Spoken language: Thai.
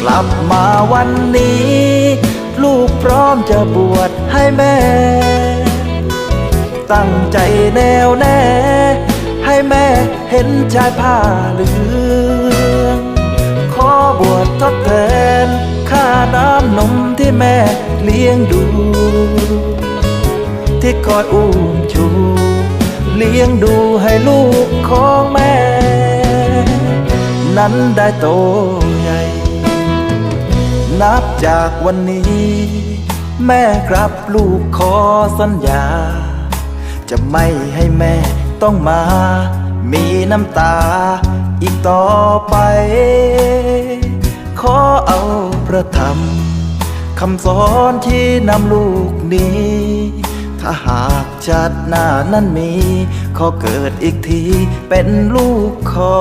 กลับมาวันนี้ ลูกพร้อมจะบวชให้แม่ ตั้งใจแน่วแน่ ให้แม่เห็นชายผ้าเหลือง ขอบวชทดแทน ค่าน้ำนมที่แม่เลี้ยงดู ที่กอดอุ้มชูเลี้ยงดูให้ลูกของแม่ นั้นได้โตใหญ่ นับจากวันนี้ แม่ครับลูกขอสัญญา จะไม่ให้แม่ต้องมา มีน้ำตาอีกต่อไป ขอเอาประธรรมคำสอนที่นำลูกนี้ ถ้าหากชาติหน้านั้นมี ขอเกิดอีกทีเป็นลูกขอ